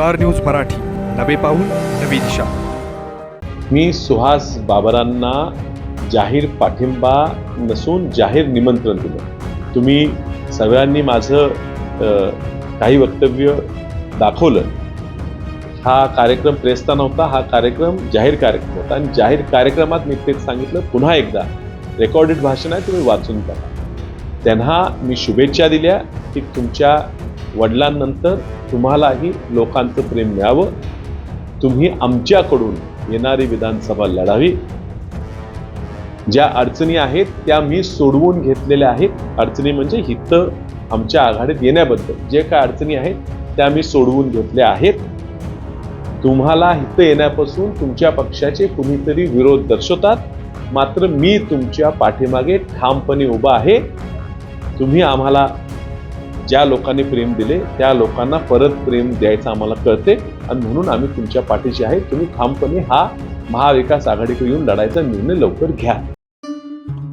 Star news Marathi. नवे पाऊल नवी दिशा. मी सुहास बाबरांना जाहीर पाठिंबा नसून जाहीर निमंत्रण दिलं. तुम्ही सगळ्यांनी माझं काही वक्तव्य दाखवलं. हा कार्यक्रम प्रेसचा नव्हता हा कार्यक्रम जाहीर कार्यक्रम होता. आणि जाहीर कार्यक्रमात मी तेच सांगितलं पुन्हा एकदा रेकॉर्डेड भाषण आहे तुम्ही वाचून टाका त्यांना मी शुभेच्छा दिल्या की तुमच्या वडिलांनंतर तुम्हालाही लोकांचं प्रेम मिळावं. तुम्ही आमच्याकडून येणारी विधानसभा लढावी. ज्या अडचणी आहेत त्या मी सोडवून घेतलेल्या आहेत. अडचणी म्हणजे हित आमच्या आघाडीत येण्याबद्दल. जे काय अडचणी आहेत त्या मी सोडवून घेतल्या आहेत. तुम्हाला हित येण्यापासून तुमच्या पक्षाचे कुणीतरी विरोध दर्शवतात. मात्र मी तुमच्या पाठीमागे ठामपणे उभा आहे. तुम्ही आम्हाला ज्या लोकांनी प्रेम दिले त्या लोकांना परत प्रेम द्यायचं आम्हाला कळते. आणि म्हणून आम्ही तुमच्या पाठीशी आहे. तुम्ही ठामपणे हा महाविकास आघाडीकडे येऊन लढायचा निर्णय लवकर घ्या.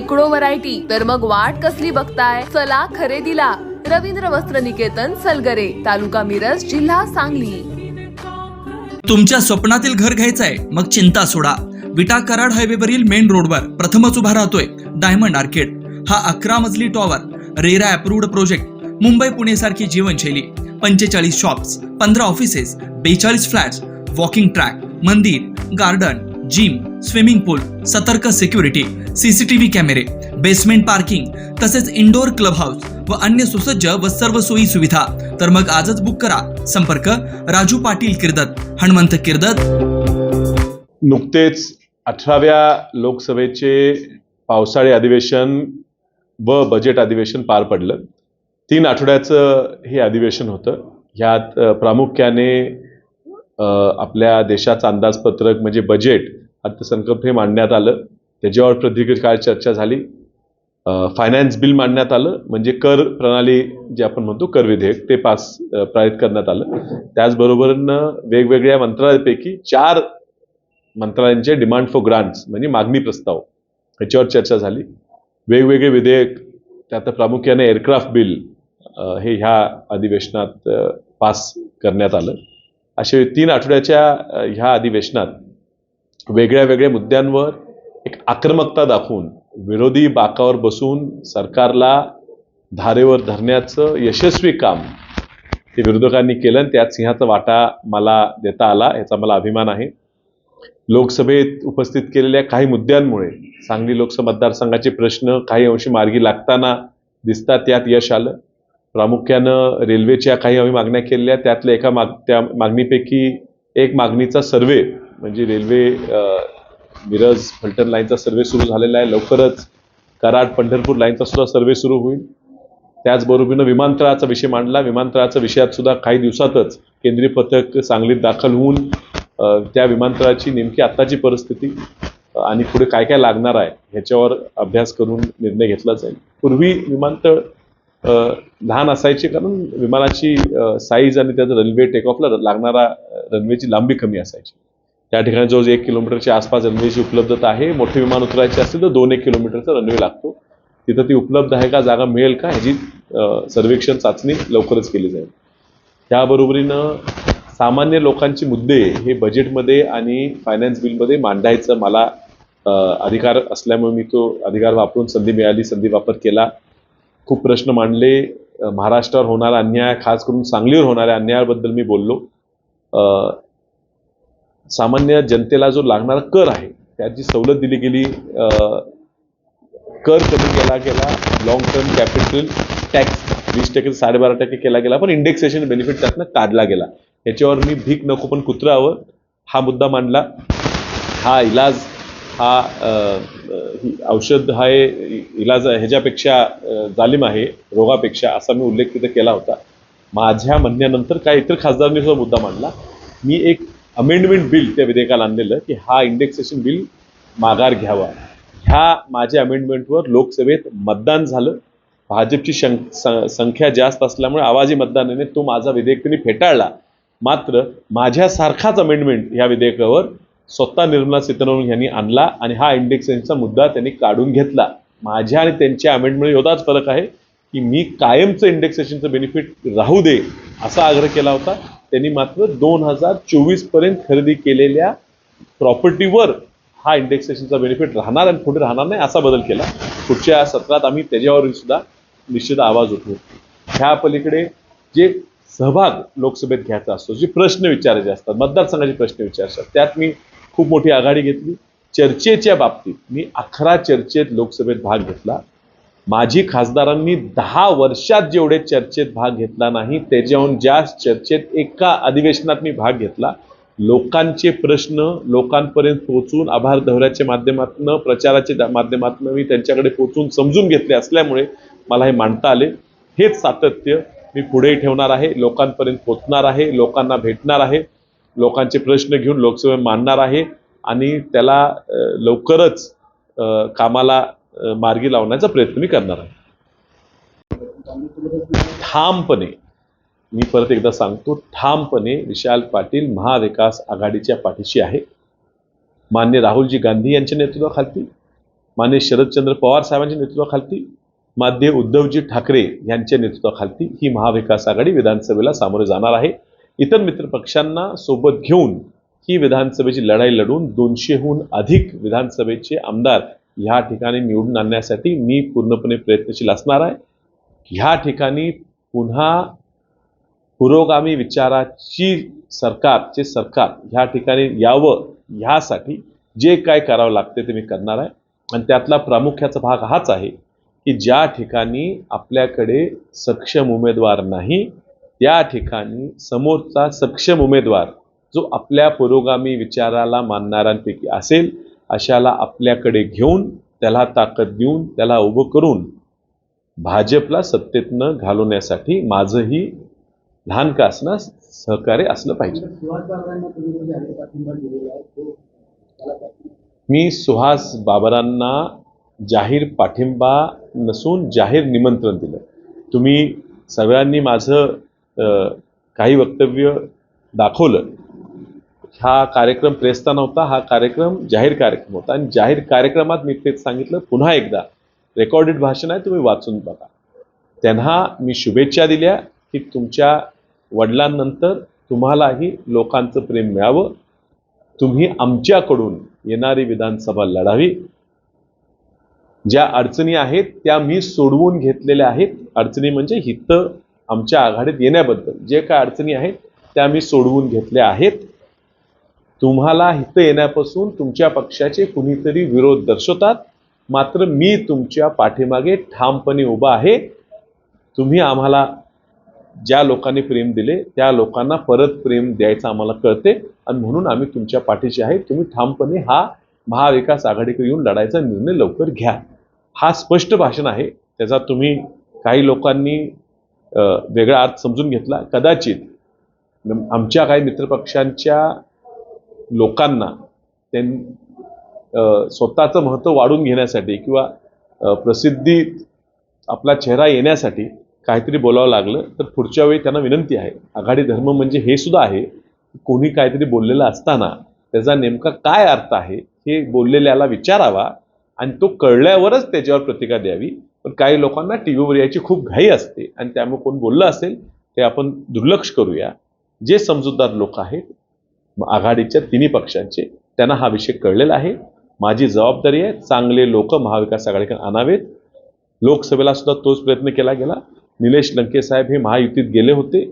शेकडो व्हरायटी. तर मग वाट कसली बघताय? चला खरेदीला. रवींद्र वस्त्र निकेतन सलगरे. तालुका मिरज जिल्हा सांगली. तुमच्या स्वप्नातील घर घ्यायचंय मग चिंता सोडा. विटा कराड हायवेवरील मेन रोडवर प्रथमच उभा राहतोय डायमंड आर्केड. हा अकरा मजली tower RERA approved project Mumbai Pune सारखी जीवनशैली. पंचेचाळीस शॉप्स पंधरा ऑफिसेस बेचाळीस फ्लॅट्स वॉकिंग ट्रॅक मंदिर गार्डन जिम स्विमिंग पूल सतर्क सिक्युरिटी सीसीटीव्ही कॅमेरे बेसमेंट पार्किंग तसेच इंडोर क्लब हाऊस व अन्य सुसज्ज व सर्व सोयी सुविधा. तर मग आजच बुक करा. संपर्क राजू पाटील किर्दत हनुमंत किर्दत. नुकतेच अठराव्या लोकसभेचे पावसाळी अधिवेशन व बजेट अधिवेशन पार पडलं. तीन आठवड्याचं हे अधिवेशन होतं. ह्यात प्रामुख्याने आपल्या देशाचं अंदाजपत्रक म्हणजे बजेट अर्थसंकल्प हे मांडण्यात आलं. त्याच्यावर प्रदीर्घ काळ चर्चा झाली. फायनान्स बिल मांडण्यात आलं. म्हणजे कर प्रणाली जे आपण म्हणतो कर विधेयक ते पास प्रारित पारित करण्यात आलं. त्याचबरोबरनं वेगवेगळ्या मंत्रालयापैकी चार मंत्रालयांचे डिमांड फॉर ग्रांट्स म्हणजे मागणी प्रस्ताव ह्याच्यावर चर्चा झाली. वेगवेगळे विधेयक त्यात प्रामुख्याने एअरक्राफ्ट बिल हे ह्या अधिवेशनात पास करण्यात आलं. असे तीन आठवड्याच्या ह्या अधिवेशनात वेगळ्या वेगळ्या मुद्द्यांवर एक आक्रमकता दाखवून विरोधी बाकावर बसून सरकारला धारेवर धरण्याचं यशस्वी काम ते विरोधकांनी केलं. आणि त्यात सिंहाचा वाटा मला देता आला याचा मला अभिमान आहे. लोकसभेत उपस्थित केलेल्या काही मुद्द्यांमुळे सांगली लोकसभा मतदारसंघाचे प्रश्न काही अंशी मार्गी लागताना दिसतात त्यात यश आलं. प्रामुख्यानं रेल्वेच्या काही आम्ही मागण्या केलेल्या त्यातल्या एका माग त्या मागणीपैकी एक मागणीचा सर्वे म्हणजे रेल्वे मिरज फलटण लाईनचा सर्वे सुरू झालेला आहे. लवकरच कराड पंढरपूर लाईनचा सुद्धा सर्वे सुरू होईल. त्याचबरोबरीनं विमानतळाचा विषय मांडला. विमानतळाच्या विषयात सुद्धा काही दिवसातच केंद्रीय पथक सांगलीत दाखल होऊन त्या विमानतळाची नेमकी आत्ताची परिस्थिती आणि पुढे काय काय लागणार आहे ह्याच्यावर अभ्यास करून निर्णय घेतला जाईल. पूर्वी विमानतळ लहान असायचे कारण विमानाची साईज आणि त्याचं रनवे टेक ऑफला लागणारा रनवेची लांबी कमी असायची. त्या ठिकाणी जवळ एक किलोमीटरच्या आसपास रनवेची उपलब्धता आहे. मोठे विमान उतरायचे असेल तर दोन एक किलोमीटरचा रनवे लागतो. तिथं ती उपलब्ध आहे का जागा मिळेल का ह्याची सर्वेक्षण चाचणी लवकरच केली जाईल. त्याबरोबरीनं सामान्य लोकांचे मुद्दे हे बजेटमध्ये आणि फायनान्स बिलमध्ये मांडायचं मला अधिकार असल्यामुळे मी तो अधिकार वापरून संधी मिळाली संधी वापर केला. खूप प्रश्न मांडले. महाराष्ट्रावर होणारा अन्याय खास करून सांगलीवर होणाऱ्या अन्यायाबद्दल मी बोललो. सामान्य जनतेला जो लागणारा कर आहे त्यात जी सवलत दिली गेली. कर कमी केला गेला लॉंग टर्म कॅपिटल टॅक्स वीस टक्के साडेबारा टक्के केला गेला पण इंडेक्सेशन बेनिफिट त्यातनं काढला गेला. याच्यावर मी भीक नको पण कुत्रावं हा मुद्दा मांडला. हा इलाज हा औषध हा इलाज ह्याच्यापेक्षा जालिम आहे रोगापेक्षा असा मी उल्लेख तिथे केला होता. माझ्या म्हणण्यानंतर काय इतर खासदारांनी सुद्धा मुद्दा मांडला. मी एक अमेंडमेंट बिल त्या विधेयकाला आणलेलं की हा इंडेक्सेशन बिल माघार घ्यावा. ह्या माझ्या अमेंडमेंटवर लोकसभेत मतदान झालं. भाजपची शं संख्या जास्त असल्यामुळे आवाजी मतदानाने तो माझा विधेयक त्यांनी फेटाळला. मात्र माझ्यासारखाच अमेंडमेंट ह्या विधेयकावर स्वतः निर्मला सीतारामन यांनी आणला आणि हा इंडेक्सेशनचा मुद्दा त्यांनी काढून घेतला. माझ्या आणि त्यांच्या अमेंडमेंट एवढाच फरक आहे की मी कायमचं इंडेक्सेशनचं बेनिफिट राहू दे असा आग्रह केला होता. त्यांनी मात्र दोन हजार चोवीसपर्यंत खरेदी केलेल्या प्रॉपर्टीवर हा इंडेक्सेशनचा बेनिफिट राहणार आणि पुढे राहणार नाही असा बदल केला. पुढच्या सत्रात आम्ही त्याच्यावरही सुद्धा निश्चित आवाज उठवू. ह्या पलीकडे जे सहभाग लोकसभेत घ्यायचा असतो जे प्रश्न विचारायचे असतात मतदारसंघाचे प्रश्न विचारतात त्यात मी खूप मोठी आघाडी घेतली. चर्चेच्या बाबतीत मी अकरा चर्चेत लोकसभेत भाग घेतला. माजी खासदारांनी दहा वर्षात जेवढे चर्चेत भाग घेतला नाही त्याच्याहून जास्त चर्चेत एका अधिवेशनात मी भाग घेतला. लोकांचे प्रश्न लोकांपर्यंत पोहोचून आभार दौऱ्याच्या माध्यमातून प्रचाराच्या माध्यमातून मी त्यांच्याकडे पोहोचून समजून घेतले असल्यामुळे मला हे मांडता आले. हेच सातत्य मी पुढेही ठेवणार आहे. लोकांपर्यंत पोहोचणार आहे लोकांना भेटणार आहे. लोकांचे प्रश्न घेऊन लोकसभेत मांडणार आहे आणि त्याला लवकरच कामाला मार्गी लावण्याचा प्रयत्न मी करणार आहे. ठामपणे मी परत एकदा सांगतो ठामपणे विशाल पाटील महाविकास आघाडीच्या पाठीशी आहे. मान्य राहुलजी गांधी यांच्या नेतृत्वाखालती मान्य शरदचंद्र पवार साहेबांच्या नेतृत्वाखालती मान्य उद्धवजी ठाकरे यांच्या नेतृत्वाखालती ही महाविकास आघाडी विधानसभेला सामोरे जाणार आहे. इतर मित्रपक्षांना सोबत घेऊन ही विधानसभेची लढाई लढून दोनशेहून अधिक विधानसभेचे आमदार ह्या ठिकाणी निवडून आणण्यासाठी मी पूर्णपणे प्रयत्नशील असणार आहे. ह्या ठिकाणी पुन्हा पुरोगामी विचाराची सरकारचे सरकार ह्या ठिकाणी यावं ह्यासाठी जे काय करावं लागते ते मी करणार आहे. आणि त्यातला प्रामुख्याचा भाग हाच आहे की ज्या ठिकाणी आपल्याकडे सक्षम उमेदवार नाही त्या ठिकाणी समोरचा सक्षम उमेदवार जो आपल्या पुरोगामी विचाराला मानणाऱ्यांपैकी असेल अशाला आपल्याकडे घेऊन त्याला ताकद देऊन त्याला उभं करून भाजपला सत्तेतनं घालवण्यासाठी माझंही लहान का असणं सहकार्य असलं पाहिजे. मी सुहास बाबरांना जाहीर पाठिंबा नसून जाहीर निमंत्रण दिलं. तुम्ही सगळ्यांनी माझं काही वक्तव्य दाखवलं. हा कार्यक्रम प्रेसचा नव्हता हा कार्यक्रम जाहीर कार्यक्रम होता. आणि जाहीर कार्यक्रमात मी तेच सांगितलं पुन्हा एकदा रेकॉर्डेड भाषण आहे तुम्ही वाचून बघा. त्यांना मी शुभेच्छा दिल्या की तुमच्या वडिलांनंतर तुम्हालाही लोकांचं प्रेम मिळावं. तुम्ही आमच्याकडून येणारी विधानसभा लढावी. ज्या अडचणी आहेत त्या मी सोडवून घेतलेल्या आहेत. अडचणी म्हणजे हित आमच्या आघाडीत येण्याबद्दल. जे काय अडचणी आहेत त्या आम्ही सोडवून घेतल्या आहेत. तुम्हाला इथं येण्यापासून तुमच्या पक्षाचे कुणीतरी विरोध दर्शवतात. मात्र मी तुमच्या पाठीमागे ठामपणे उभा आहे. तुम्ही आम्हाला ज्या लोकांनी प्रेम दिले त्या लोकांना परत प्रेम द्यायचं आम्हाला कळते. आणि म्हणून आम्ही तुमच्या पाठीशी आहे. तुम्ही ठामपणे हा महाविकास आघाडीकडे येऊन लढायचा निर्णय लवकर घ्या. हा स्पष्ट भाषण आहे. त्याचा तुम्ही काही लोकांनी वेगळा अर्थ समजून घेतला. कदाचित आमच्या काही मित्रपक्षांच्या लोकांना त्यां स्वतःचं महत्त्व वाढून घेण्यासाठी किंवा प्रसिद्धीत आपला चेहरा येण्यासाठी काहीतरी बोलावं लागलं तर पुढच्या वेळी त्यांना विनंती आहे. आघाडी धर्म म्हणजे हे सुद्धा आहे कोणी काहीतरी बोललेलं असताना त्याचा नेमका काय अर्थ आहे हे बोललेल्याला विचारावा आणि तो कळल्यावरच त्याच्यावर प्रतिका द्यावी. पण काही लोकांना टी व्हीवर यायची खूप घाई असते. आणि त्यामुळे कोण बोललं असेल ते आपण दुर्लक्ष करूया. जे समजूतदार लोक आहेत आघाडीच्या तिन्ही पक्षांचे त्यांना हा विषय कळलेला आहे. माझी जबाबदारी आहे चांगले लोक महाविकास आघाडीकडे आणावेत. लोकसभेला सुद्धा तोच प्रयत्न केला गेला. निलेश लंके साहेब हे महायुतीत गेले होते.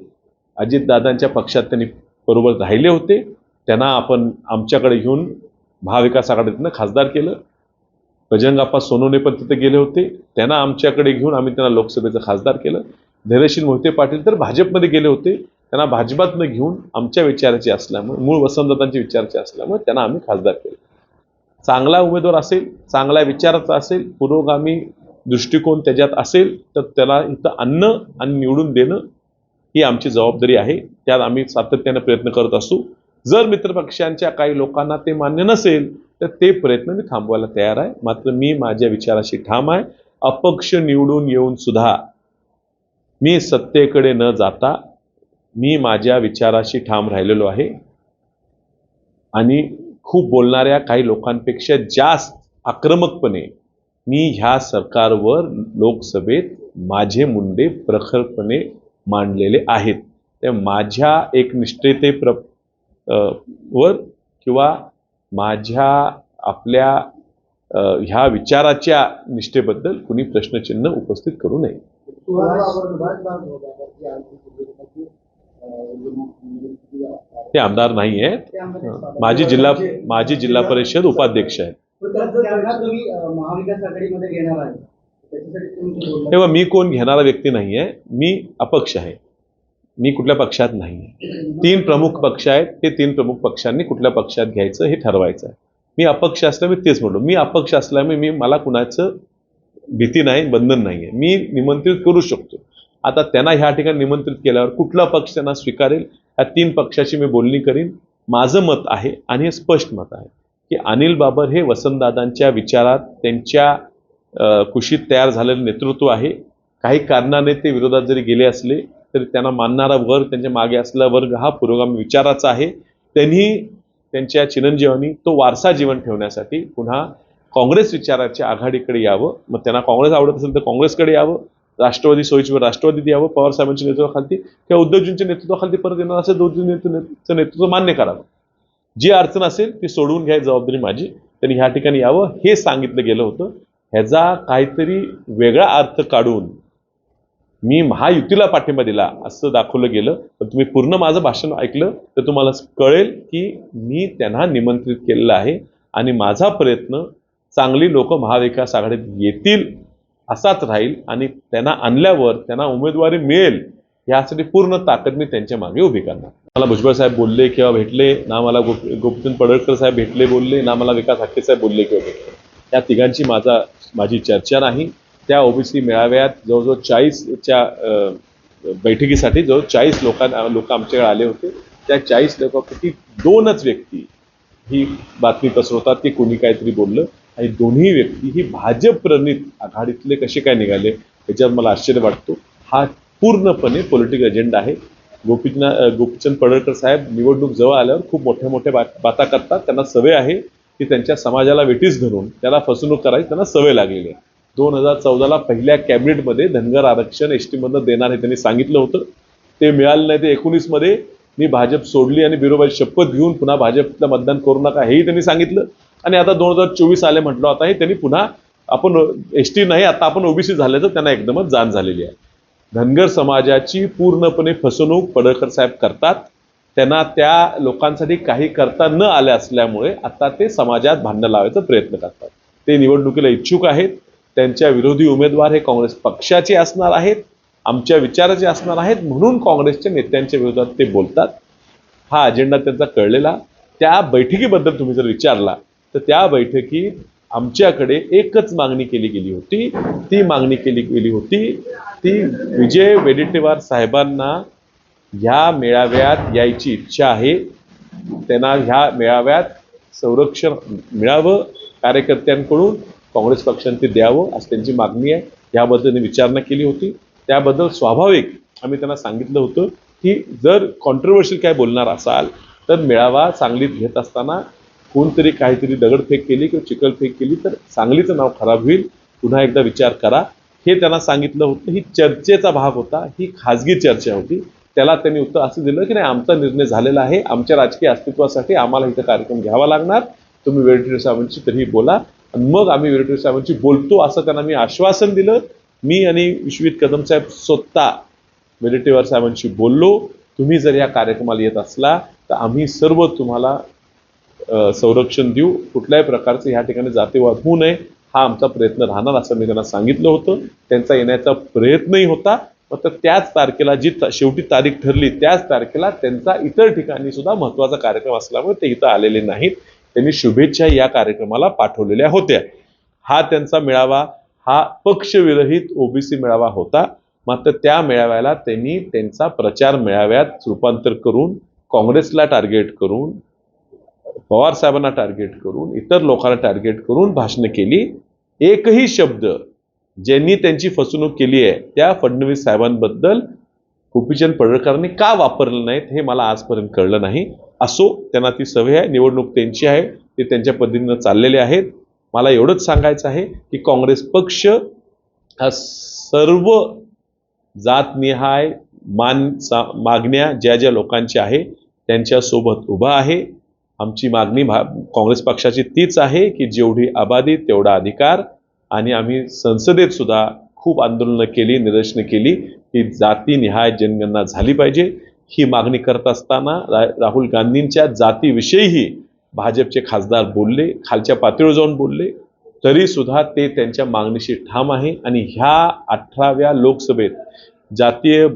अजितदादांच्या पक्षात त्यांनी बरोबर राहिले होते. त्यांना आपण आमच्याकडे घेऊन महाविकास आघाडीतनं खासदार केलं. बजरंगाप्पा सोनवणे पण तिथे गेले होते. त्यांना आमच्याकडे घेऊन आम्ही त्यांना लोकसभेचं खासदार केलं. धैर्यशील मोहिते पाटील तर भाजपमध्ये गेले होते. त्यांना भाजपातनं घेऊन आमच्या विचाराचे असल्यामुळे मूळ वसंतदादांचे विचाराचे असल्यामुळे त्यांना आम्ही खासदार केलं. चांगला उमेदवार असेल चांगल्या विचाराचा असेल पुरोगामी दृष्टिकोन त्याच्यात असेल तर त्याला इथं आणणं आणि निवडून देणं ही आमची जबाबदारी आहे. त्यात आम्ही सातत्याने प्रयत्न करत असू. जर मित्रपक्षांच्या काही लोकांना ते मान्य नसेल तर ते प्रयत्न मी थांबवायला तयार आहे. मात्र मी माझ्या विचाराशी ठाम आहे. अपक्ष निवडून येऊन सुद्धा मी सत्तेकडे न जाता मी माझ्या विचाराशी ठाम राहिलेलो आहे. आणि खूप बोलणाऱ्या काही लोकांपेक्षा जास्त आक्रमकपणे मी ह्या सरकारवर लोकसभेत माझे मुंडे प्रखरपणे मांडलेले आहेत. त्या माझ्या एक निष्ठेते प्र वर किंवा माझ्या आपल्या ह्या विचाराच्या निष्ठेबद्दल कुणी प्रश्नचिन्ह उपस्थित करू नये. ते आमदार नाही आहेत माजी जिल्हा माजी जिल्हा परिषद उपाध्यक्ष आहेत. तेव्हा मी कोण घेणारा व्यक्ती नाही आहे मी अपक्ष आहे. मी कुठल्या पक्षात नाही आहे तीन प्रमुख पक्ष आहेत ते तीन प्रमुख पक्षांनी कुठल्या पक्षात घ्यायचं हे ठरवायचं आहे. मी अपक्ष असल्यामुळे तेच म्हणलो. मी अपक्ष असल्यामुळे मी मला कुणाचं भीती नाही बंधन नाही आहे मी निमंत्रित करू शकतो. आता त्यांना ह्या ठिकाणी निमंत्रित केल्यावर कुठला पक्ष त्यांना स्वीकारेल या तीन पक्षाची मी बोलणी करीन. माझं मत आहे आणि हे स्पष्ट मत आहे की अनिल बाबर हे वसंतदादांच्या विचारात त्यांच्या कुशीत तयार झालेलं नेतृत्व आहे. काही कारणाने ते विरोधात जरी गेले असले तर त्यांना मानणारा वर्ग त्यांच्या मागे असलेला वर्ग हा पुरोगामी विचाराचा आहे. त्यांनी त्यांच्या चिरंजीवांनी तो वारसा जीवन ठेवण्यासाठी पुन्हा काँग्रेस विचाराच्या आघाडीकडे यावं. मग त्यांना काँग्रेस आवडत असेल तर काँग्रेसकडे यावं. राष्ट्रवादी सोयीची राष्ट्रवादीत यावं पवार साहेबांच्या नेतृत्वाखाली किंवा उद्धवजींच्या नेतृत्वाखाली परत येणार असेल तर नेतृत्व नेतृत्व मान्य करावं. जी अडचण असेल ती सोडवून घ्यायची जबाबदारी माझी. त्यांनी ह्या ठिकाणी यावं. हे सांगितलं गेलं होतं. ह्याचा काहीतरी वेगळा अर्थ काढून मी महायुतीला पाठिंबा दिला असं दाखवलं गेलं पण तुम्ही पूर्ण माझं भाषण ऐकलं तर तुम्हाला कळेल की मी त्यांना निमंत्रित केलेलं आहे आणि माझा प्रयत्न चांगली लोक महाविकास आघाडीत येतील असाच राहील आणि त्यांना आणल्यावर त्यांना उमेदवारी मिळेल यासाठी पूर्ण ताकद मी त्यांच्या मागे उभी करणार. मला भुजबळ साहेब बोलले किंवा भेटले ना मला गोप गोपीचंद पडळकर साहेब भेटले बोलले ना मला विकास हाके साहेब बोलले किंवा भेटले. या तिघांची माझा माझी चर्चा नाही. त्या ओबीसी मेळाव्यात जवळजवळ चाळीसच्या बैठकीसाठी जवळ चाळीस लोकांना लोक आमच्याकडे आले होते. त्या चाळीस लोकांपैकी दोनच व्यक्ती ही बातमी पसरवतात की कोणी काहीतरी बोललं. आणि दोन्ही व्यक्ती ही भाजप प्रणित आघाडीतले कसे काय निघाले याच्यावर मला आश्चर्य वाटतो. हा पूर्णपणे पॉलिटिकल एजेंडा आहे. गोपीना गोपीचंद पडळकर साहेब निवडणूक जवळ आल्यावर खूप मोठ्या मोठ्या बात बाता करतात. त्यांना सवय आहे की त्यांच्या समाजाला वेटीस धरून त्याला फसवणूक करायची त्यांना सवय लागलेली आहे. दोन हजार चौदाला पहिल्या कॅबिनेटमध्ये धनगर आरक्षण एस टीमधनं देणार हे त्यांनी सांगितलं होतं. ते मिळालं नाही ते एकोणीसमध्ये मी भाजप सोडली आणि बिरोबाची शपथ घेऊन पुन्हा भाजपला मतदान करू नका हेही त्यांनी सांगितलं. आणि आता दोन हजार चोवीस आले म्हटलं आता हे त्यांनी पुन्हा आपण एस टी नाही आता आपण ओबीसी झाल्याचं त्यांना एकदमच जाण झालेली आहे. धनगर समाजाची पूर्णपणे फसवणूक पडळकर साहेब करतात. त्यांना त्या लोकांसाठी काही करता न आल्या असल्यामुळे आता ते समाजात भांडण लावायचा प्रयत्न करतात. ते निवडणुकीला इच्छुक आहेत. त्यांच्या विरोधी उमेदवार हे काँग्रेस पक्षाचे असणार आहेत आमच्या विचाराचे असणार आहेत म्हणून काँग्रेसच्या नेत्यांच्या विरोधात ते बोलतात. हा अजेंडा त्यांचा कळलेला. त्या बैठकीबद्दल तुम्ही जर विचारला तर त्या बैठकीत आमच्याकडे एकच मागणी केली गेली होती. ती मागणी केली गेली होती ती विजय वेडेट्टीवार साहेबांना ह्या मेळाव्यात यायची इच्छा आहे. त्यांना ह्या मेळाव्यात संरक्षण मिळावं कार्यकर्त्यांकडून. काँग्रेस पक्षाने ते द्यावं अशी त्यांची मागणी आहे. याबद्दल त्यांनी विचारणा केली होती. त्याबद्दल स्वाभाविक आम्ही त्यांना सांगितलं होतं की जर कॉन्ट्रोवर्शियल काय बोलणार असाल तर मेळावा सांगलीत घेत असताना कोणतरी काहीतरी दगडफेक केली किंवा चिखलफेक केली तर सांगलीचं नाव खराब होईल. पुन्हा एकदा विचार करा. हे त्यांना सांगितलं होतं. ही चर्चेचा भाग होता. ही खाजगी चर्चा होती. त्याला त्यांनी उत्तर असं दिलं की नाही आमचा निर्णय झालेला आहे. आमच्या राजकीय अस्तित्वासाठी आम्हाला इथं कार्यक्रम घ्यावा लागणार. तुम्ही वेळ साहेबांशी तरीही बोला. मग आम्ही वेळेटिव्ह साहेबांशी बोलतो असं त्यांना मी आश्वासन दिलं. मी आणि विश्वित कदम साहेब स्वतः वेडेटेवार साहेबांशी बोललो. तुम्ही जर या कार्यक्रमाला येत असला तर आम्ही सर्व तुम्हाला संरक्षण देऊ. कुठल्याही प्रकारचं ह्या ठिकाणी जातीवाद होऊ नये. हा आमचा प्रयत्न राहणार असं मी त्यांना सांगितलं होतं. त्यांचा येण्याचा प्रयत्नही होता. मात्र त्याच तारखेला जी ता- शेवटी तारीख ठरली त्याच तारखेला त्यांचा इतर ठिकाणी सुद्धा महत्त्वाचा कार्यक्रम असल्यामुळे ते इथं आलेले नाहीत. त्यांनी शुभेच्छा या कार्यक्रमाला पाठवलेल्या होत्या. हा त्यांचा मेळावा हा पक्षविरहित ओबीसी मेळावा होता. मात्र त्या मेळाव्याला त्यांनी त्यांचा प्रचार मेळाव्यात रूपांतर करून काँग्रेसला टार्गेट करून पवार साहेबांना टार्गेट करून इतर लोकांना टार्गेट करून भाषणं केली. एकही शब्द ज्यांनी त्यांची फसवणूक केली आहे त्या फडणवीस साहेबांबद्दल गोपीचंद पडळकरांनी का वापरलं नाहीत हे मला आजपर्यंत कळलं नाही. असो त्यांना ती सवय आहे निवडणूक त्यांची आहे ते त्यांच्या पद्धतीनं चाललेले आहेत. मला एवढंच सांगायचं आहे की काँग्रेस पक्ष हा सर्व जातनिहाय मान सा मागण्या ज्या ज्या लोकांच्या आहे त्यांच्यासोबत उभा आहे. आमची मागणी भा काँग्रेस पक्षाची तीच आहे की जेवढी आबादी तेवढा अधिकार. आणि आम्ही संसदेत सुद्धा खूप आंदोलनं केली निदर्शनं केली की जातीनिहाय जनगणना झाली पाहिजे. ही मागणी करत असताना रा राहुल गांधींच्या जातीविषयीही भाजपचे खासदार बोलले खालच्या पातळीवर जाऊन बोलले तरी सुद्धा ते त्यांच्या मागणीशी ठाम आहे. आणि ह्या अठराव्या लोकसभेत जातीय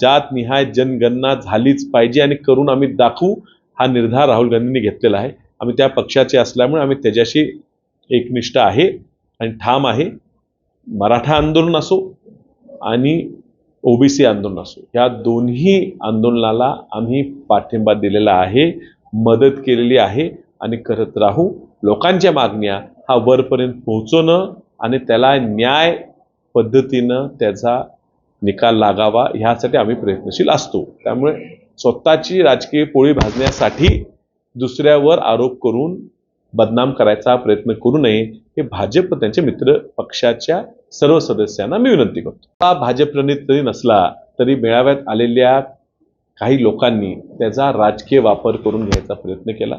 जातनिहाय जनगणना झालीच पाहिजे आणि करून आम्ही दाखवू हा निर्धार राहुल गांधींनी घेतलेला आहे. आम्ही त्या पक्षाचे असल्यामुळे आम्ही त्याच्याशी एकनिष्ठ आहे आणि ठाम आहे. मराठा आंदोलन असो आणि ओबीसी आंदोलन असो. या दोन्ही आंदोलनाला आम्ही पाठिंबा दिलेला आहे मदत केलेली आहे आणि करत राहू. लोकांच्या मागण्या हा वरपर्यंत पोहोचवणं आणि त्याला न्याय पद्धतीनं त्याचा निकाल लागावा ह्यासाठी आम्ही प्रयत्नशील असतो. त्यामुळे स्वतःची राजकीय पोळी भाजण्यासाठी दुसऱ्यावर आरोप करून बदनाम करायचा प्रयत्न करू नये हे भाजप त्यांच्या मित्र पक्षाच्या सर्व सदस्यांना मी विनंती करतो. हा भाजपप्रणित जरी नसला तरी मेळाव्यात आलेल्या काही लोकांनी त्याचा राजकीय वापर करून घ्यायचा प्रयत्न केला.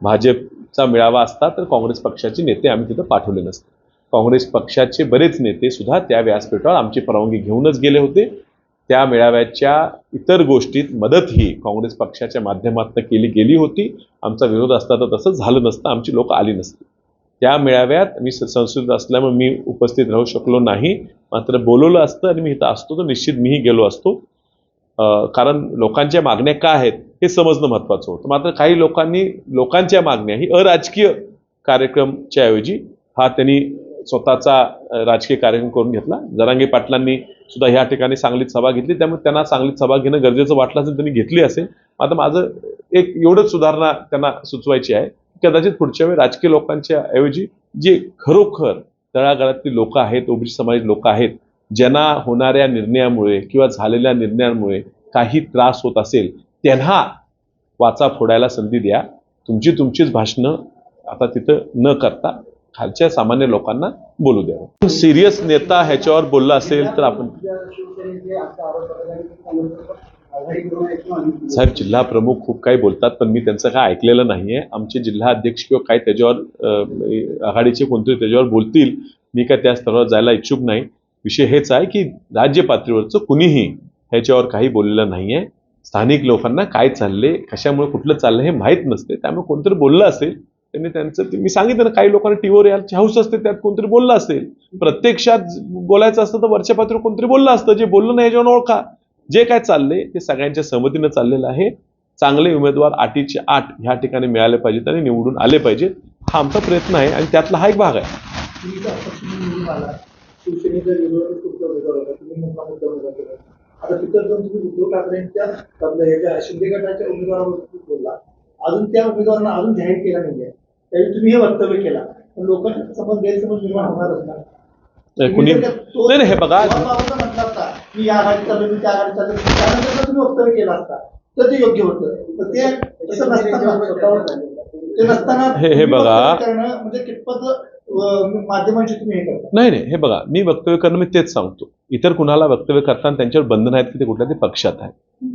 भाजपचा मेळावा असता तर काँग्रेस पक्षाचे नेते आम्ही तिथं पाठवले नसते. काँग्रेस पक्षाचे बरेच नेते सुद्धा त्या व्यासपीठावर आमची परवानगी घेऊनच गेले होते. त्या मेळाव्याच्या इतर गोष्टीत मदत ही काँग्रेस पक्षाच्या माध्यमातून केली गेली होती. आमचा विरोध असता तर तसं झालं नसतं आमची लोक आली नसती. त्या मेळाव्यात मी स- संस्कृत असल्यामुळे मी उपस्थित राहू शकलो नाही. मात्र बोलवलं असतं आणि मी इथं असतो तर निश्चित मीही गेलो असतो. कारण लोकांच्या मागण्या काय आहेत हे समजणं महत्त्वाचं होतं. मात्र काही लोकांनी लोकांच्या मागण्या ही अराजकीय कार्यक्रमच्या ऐवजी हा त्यांनी स्वतःचा राजकीय कार्यक्रम करून घेतला. जरांगे पाटलांनी सुद्धा ह्या ठिकाणी सांगलीत सभा घेतली. त्यामुळे त्यांना सांगलीत सभा घेणं गरजेचं वाटलं असेल त्यांनी घेतली असेल. आता माझं एक एवढंच सुधारणा त्यांना सुचवायची आहे. कदाचित पुढच्या वेळी राजकीय लोकांच्या ऐवजी जे खरोखर तळागाळातली लोक आहेत ओबीसी समाज लोक आहेत ज्यांना होणाऱ्या निर्णयामुळे किंवा झालेल्या निर्णयांमुळे काही त्रास होत असेल त्यांना वाचा फोडायला संधी द्या. तुमची तुमचीच भाषणं आता तिथं न करता खालच्या सामान्य लोकांना बोलू द्यावं सिरियस नेता ह्याच्यावर बोलला असेल तर आपण साहेब जिल्हा प्रमुख खूप काही बोलतात पण मी त्यांचं काय ऐकलेलं नाहीये. आमचे जिल्हा अध्यक्ष किंवा काय त्याच्यावर आघाडीचे कोणतरी त्याच्यावर बोलतील मी काय त्या स्तरावर जायला इच्छुक नाही. विषय हेच आहे की राज्य पातळीवरचं कुणीही ह्याच्यावर काही बोललेलं नाहीये. स्थानिक लोकांना काय चालले कशामुळे कुठलं चाललं हे माहीत नसते. त्यामुळे कोणतरी बोललं असेल त्यांनी त्यांचं मी सांगितलं ना काही लोकांना टीव्हीवर यायची हौस असते त्यात कोणतरी बोललं असेल. प्रत्यक्षात बोलायचं असतं तर वरच्या पातळीवर कोणतरी बोललं असतं जे बोललं नाही याच्यावर ओळखा. जे काय चाललंय ते सगळ्यांच्या सहमतीनं चाललेलं आहे. चांगले उमेदवार आठीचे आठ ह्या ठिकाणी मिळाले पाहिजेत आणि निवडून आले पाहिजेत. हा आमचा प्रयत्न आहे आणि त्यातला हा एक भाग आहे. अजून त्या उमेदवारांना अजून जाहीर केला नाहीये त्यावेळी तुम्ही हे वक्तव्य केला. पण लोकांना समज गैरसमज निर्माण होणारच ना. नाही, हे बघा. की या आघाडी चालू मी त्या आघाडी चालू त्यानंतर जर तुम्ही वक्तव्य केलं असता तर ते योग्य होतं. पण ते तसं नसताना ते नसताना हे- हे बघा. करणं म्हणजे कितपत अं, माध्यमांशी तुम्ही हे करता? नाही नाही हे बघा मी वक्तव्य करणं मी तेच सांगतो. इतर कुणाला वक्तव्य करताना त्यांच्यावर बंधन आहेत की ते कुठल्या तरी पक्षात आहेत.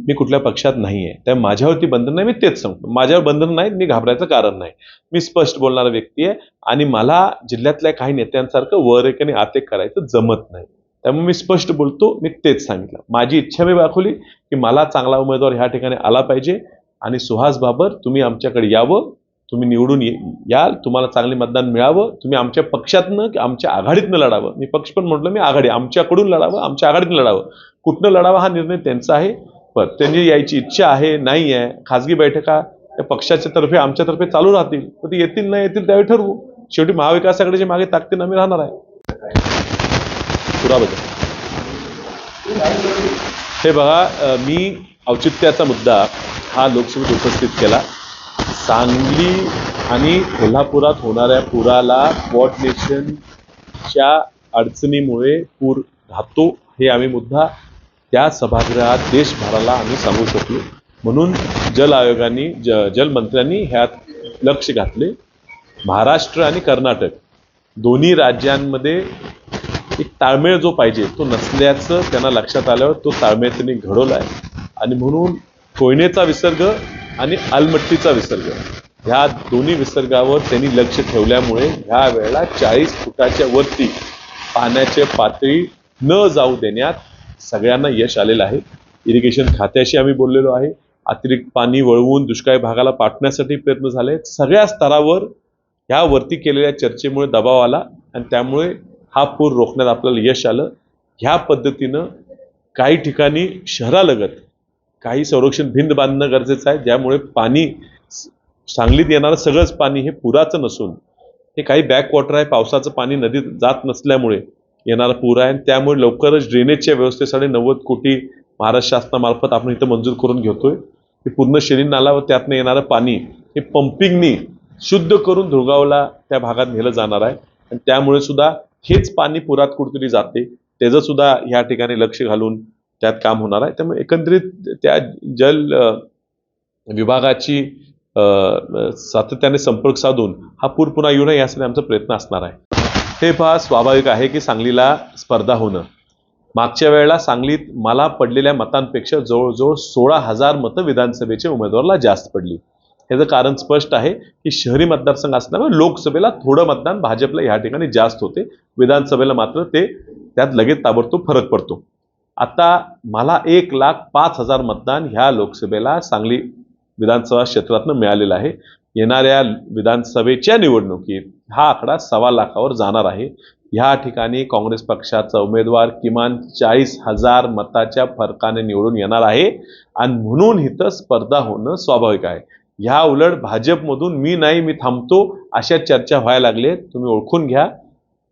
मी कुठल्या पक्षात नाही आहे त्या माझ्यावरती बंधन नाही मी तेच सांगतो. माझ्यावर बंधन नाही मी घाबरायचं कारण नाही. मी स्पष्ट बोलणारा व्यक्ती आहे आणि मला जिल्ह्यातल्या काही नेत्यांसारखं वर एक आणि आत एक करायचं जमत नाही. त्यामुळे मी स्पष्ट बोलतो मी तेच सांगितलं. माझी इच्छा मी दाखवली की मला चांगला उमेदवार ह्या ठिकाणी आला पाहिजे आणि सुहास बाबर तुम्ही आमच्याकडे यावं तुम्ही निवडून ये- याल तुम्हाला चांगले मतदान मिळावं तुम्ही आमच्या पक्षातनं की आमच्या आघाडीतनं लढावं. मी पक्ष पण म्हटलं मी आघाडी आमच्याकडून लढावं आमच्या आघाडीतनं लढावं. कुठनं लढावा हा निर्णय त्यांचा आहे. पण त्यांची यायची इच्छा आहे नाही आहे खाजगी बैठका त्या पक्षाच्या तर्फे आमच्यातर्फे चालू राहतील. तर ते येतील नाही येतील त्यावेळी ठरवू. शेवटी महाविकास आघाडीच्या मागे ताकदीनं आम्ही राहणार आहे. पुराबद्दल. हे बघा मी औचित्याचा मुद्दा हा लोकसभेत उपस्थित केला. सांगली आणि कोल्हापुरात होणाऱ्या पुराला वॉट नेशनच्या अडचणीमुळे पूर राहतो हे आम्ही मुद्दा त्या सभागृहात देशभराला आम्ही सांगू शकलो. म्हणून जल आयोगाने ज जलमंत्र्यांनी ह्यात लक्ष घातले. महाराष्ट्र आणि कर्नाटक दोन्ही राज्यांमध्ये एक ताळमेळ जो पाहिजे तो नसल्याचं त्यांना लक्षात आल्यावर तो ताळमेळ त्यांनी घडवला आहे. आणि म्हणून कोयनेचा विसर्ग आणि आलमट्टीचा विसर्ग ह्या दोन्ही विसर्गावर त्यांनी लक्ष ठेवल्यामुळे ह्या वेळेला चाळीस फुटाच्या वरती पाण्याची पातळी न जाऊ देण्यात सगळ्यांना यश आलेलं आहे. इरिगेशन खात्याशी आम्ही बोललेलो आहे. अतिरिक्त पाणी वळवून दुष्काळी भागाला पाठण्यासाठी प्रयत्न झाले. सगळ्या स्तरावर ह्या वरती केलेल्या चर्चेमुळे दबाव आला आणि त्यामुळे हा पूर रोखण्यात आपल्याला यश आलं. ह्या पद्धतीनं काही ठिकाणी शहरालगत काही संरक्षण भिंत बांधणं गरजेचं आहे. ज्यामुळे पाणी सांगलीत येणारं सगळंच पाणी हे पुराचं नसून हे काही बॅकवॉटर आहे. पावसाचं पाणी नदीत जात नसल्यामुळे येणारा पूर आहे. आणि त्यामुळे लवकरच ड्रेनेजच्या व्यवस्थेसाठी नव्वद कोटी महाराष्ट्र शासनामार्फत आपण इथं मंजूर करून घेतोय. हे पूर्ण शेरी नाला व त्यातनं येणारं पाणी हे पंपिंगनी शुद्ध करून धुळगावला त्या भागात नेलं जाणार आहे. आणि त्यामुळे सुद्धा हेच पाणी पुरात कुठतरी जाते. त्याचं सुद्धा ह्या ठिकाणी लक्ष घालून त्यात काम होणार आहे. त्यामुळे एकंदरीत त्या जल विभागाची सातत्याने संपर्क साधून हा पूर पुन्हा येऊ नये यासाठी आमचा प्रयत्न असणार आहे. हे पहा स्वाभाविक आहे की सांगलीला स्पर्धा होणं. मागच्या वेळेला सांगलीत मला पडलेल्या मतांपेक्षा जवळजवळ सोळा हजार मतं विधानसभेच्या उमेदवाराला जास्त पडली. याचं कारण स्पष्ट आहे की शहरी मतदारसंघ असल्यामुळे लोकसभेला थोडं मतदान भाजपला ह्या ठिकाणी जास्त होते. विधानसभेला मात्र ते त्यात लगेच ताबडतोब फरक पडतो. आता मला एक लाख पाच हजार मतदान ह्या लोकसभेला सांगली विधानसभा क्षेत्रातनं मिळालेलं आहे. येणाऱ्या विधानसभेच्या निवडणुकीत हा आकडा सव्वा लाखावर जाणार आहे. ह्या ठिकाणी काँग्रेस पक्षाचा उमेदवार किमान चाळीस हजार मताच्या फरकाने निवडून येणार आहे. आणि म्हणून इथं स्पर्धा होणं स्वाभाविक आहे. ह्या उलट भाजपमधून मी नाही मी थांबतो अशा चर्चा व्हायला लागले तुम्ही ओळखून घ्या.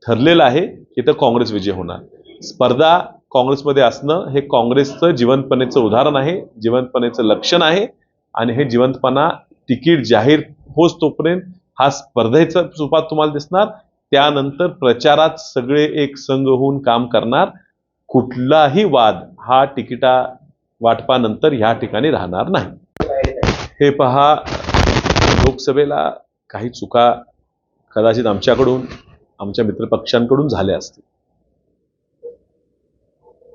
ठरलेलं आहे की तर काँग्रेस विजय होणार. स्पर्धा काँग्रेसमध्ये असणं हे काँग्रेसचं जिवंतपणेचं उदाहरण आहे जिवंतपणेचं लक्षण आहे आणि हे जिवंतपणा तिकीट जाहीर होच तोपर्यंत हा स्पर्धेचा रूपात तुम्हाला दिसणार. त्यानंतर प्रचारात सगळे एक संघ होऊन काम करणार. कुठलाही वाद हा तिकिटा वाटपानंतर ह्या ठिकाणी राहणार नाही. हे पहा लोकसभेला काही चुका कदाचित आमच्याकडून आमच्या मित्रपक्षांकडून झाल्या असतील.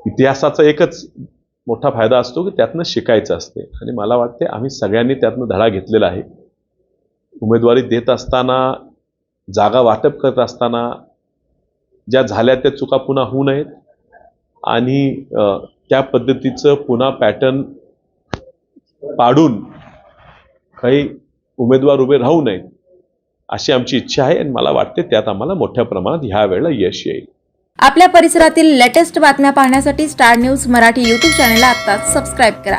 इतिहासाचा एकच मोठा फायदा असतो की त्यातनं शिकायचं असते. आणि मला वाटते आम्ही सगळ्यांनी त्यातनं धडा घेतलेला आहे. उमेदवारी देत असताना जागा वाटप करत असताना ज्या झाल्या त्या चुका पुन्हा होऊ नयेत. आणि त्या पद्धतीचं पुन्हा पॅटर्न पाडून काही उमेदवार उभे राहू नयेत अशी आमची इच्छा आहे आणि मला वाटते त्यात आम्हाला मोठ्या प्रमाणात ह्या वेळेला यश येईल. आपल्या परिसरातील लेटेस्ट बातम्या पाहण्यासाठी स्टार न्यूज मराठी यूट्यूब चॅनलला आता सबस्क्राईब करा.